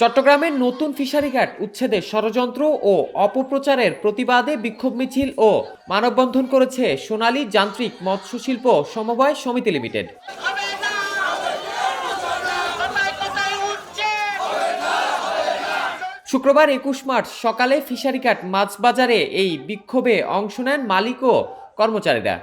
চট্টগ্রামের নতুন ফিশারি ঘাট উচ্ছেদের ষড়যন্ত্র ও অপপ্রচারের প্রতিবাদে বিক্ষোভ মিছিল ও মানববন্ধন করেছে সোনালী যান্ত্রিক মৎস্য শিল্প সমবায় সমিতি লিমিটেড। শুক্রবার একুশ মার্চ সকালে ফিশারিঘাট মাছ বাজারে এই বিক্ষোভে অংশ নেন মালিক ও কর্মচারীরা।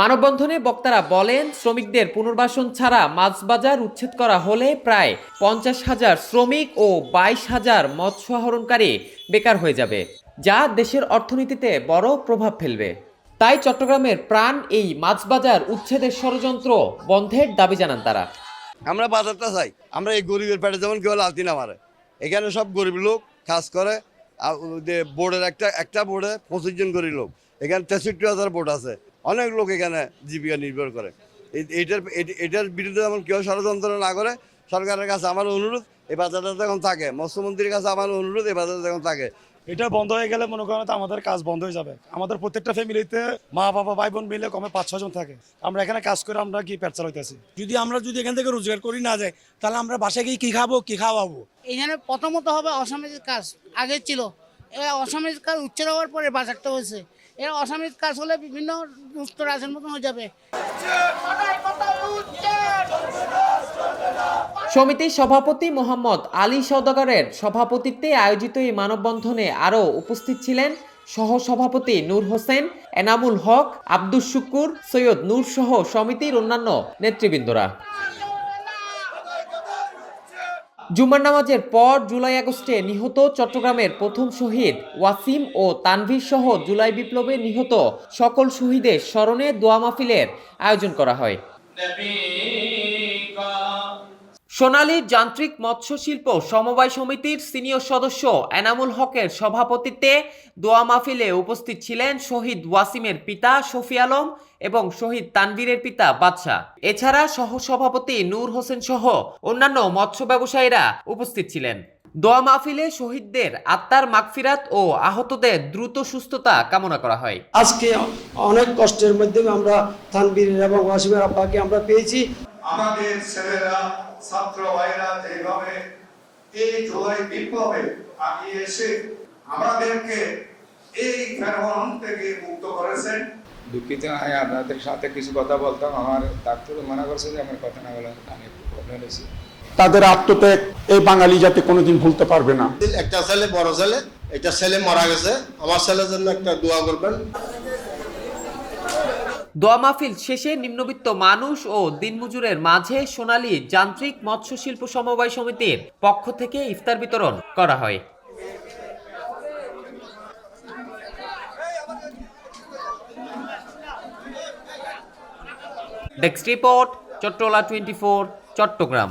মানববন্ধনে বক্তারা বলেন, শ্রমিকদের পুনর্বাসন ছাড়া মাছ বাজার উচ্ছেদ করা হলে প্রায় পঞ্চাশ হাজার শ্রমিক ও বাইশ হাজার মৎস্য আহরণকারী বেকার হয়ে যাবে, যা দেশের অর্থনীতিতে বড় প্রভাব ফেলবে। তাই চট্টগ্রামের প্রাণ এই মাছ বাজার উচ্ছেদের ষড়যন্ত্র বন্ধের দাবি জানান তারা। আমরা বাজারটা চাই। আমরা এই গরিবের পেটে যেমন কেউ লালতি না মারে। এখানে সব গরিব লোক কাজ করে বোর্ডের একটা একটা বোর্ডে পঁচিশ জন গরিব লোক। এখানে তেষট্টি হাজার বোর্ড আছে। অনেক লোক এখানে জীবিকা নির্ভর করে। এই- এইটার এটার বিরুদ্ধে যেমন কেউ ষড়যন্ত্র না করে। সরকারের কাছে আমার অনুরোধ এই বাজারটা যখন থাকে মৎস্যমন্ত্রীর কাছে আমার অনুরোধ এই বাজারটা যখন থাকে। এটা বন্ধ হয়ে গেলে মনে করেন তো আমাদের কাজ বন্ধ হয়ে যাবে। আমাদের প্রত্যেকটা ফ্যামিলিতে মা বাবা ভাই বোন মিলে কমে পাঁচ ছজন থাকে। আমরা এখানে কাজ করে আমরা কি পেট চালাইতেছি যদি আমরা যদি এখান থেকে রোজগার করি না যাই তাহলে আমরা বাসায় গিয়ে কী খাব কী খাওয়াবো? এখানে প্রথমত হবে অসামাজিক কাজ আগে ছিল। এই অসামাজিক কাজ উচ্ছেদ হওয়ার পরে বাজারটা হয়েছে। এর অসামাজিক কাজ হলে বিভিন্ন দুস্থ রাজের মতন হয়ে যাবে। সমিতির সভাপতি মোহাম্মদ আলী সওদাগরের সভাপতিত্বে আয়োজিত এই মানববন্ধনে আরও উপস্থিত ছিলেন সহ সভাপতি নূর হোসেন, এনামুল হক, আব্দুস শুকুর, সৈয়দ নূর সহ সমিতির অন্যান্য নেতৃবৃন্দরা। জুমার নামাজের পর জুলাই আগস্টে নিহত চট্টগ্রামের প্রথম শহীদ ওয়াসিম ও তানভীর সহ জুলাই বিপ্লবে নিহত সকল শহীদের স্মরণে দোয়া মাহফিলের আয়োজন করা হয়। সোনালী যান্ত্রিক মৎস্য শিল্প সমবায় সমিতির সিনিয়র সদস্য এনামুল হকের সভাপতিত্বে দোয়া মাহফিলে উপস্থিত ছিলেন শহীদ ওয়াসিমের পিতা শফি আলম এবং শহীদ তানভীরের পিতা বাদশাহ। এছাড়া সহ সভাপতি নূর হোসেন সহ অন্যান্য মৎস্য ব্যবসায়ীরা উপস্থিত ছিলেন। দোয়া মাহফিলে শহীদদের আত্মার মাগফিরাত ও আহতদের দ্রুত সুস্থতা কামনা করা হয়। আজকে অনেক কষ্টের মাধ্যমে আমরা তানবীর এবং ওয়াসিমের আব্বাকে আমরা পেয়েছি। আমাদের ছেলেরা ছাত্র ভাইরা যেভাবে এই জুলাই বিপ্লবে আগিয়ে এসে আমাদেরকে এই ফেরোয়ান থেকে মুক্ত করেছেন। দুঃখিত আমি আপনাদের সাথে কিছু কথা বলতাম। আমার ডাক্তার মনে করছে যে আমার কথা না বলে আমি একটু প্রবলেম হয়েছি তাদের আত্মত্যাগ এই বাঙালি জাতি কোনোদিন ভুলতে পারবে না। একটা ছেলে বড় ছেলে একটা ছেলে মারা গেছে। আমার ছেলের জন্য একটা দোয়া করবেন। দোয়া মাহফিল শেষে নিম্নবিত্ত মানুষ ও দিনমজুরের মাঝে সোনালী যান্ত্রিক মৎস্য শিল্প সমবায় সমিতির পক্ষ থেকে ইফতার বিতরণ করা হয়। Desk report Chattala twenty four Chattogram.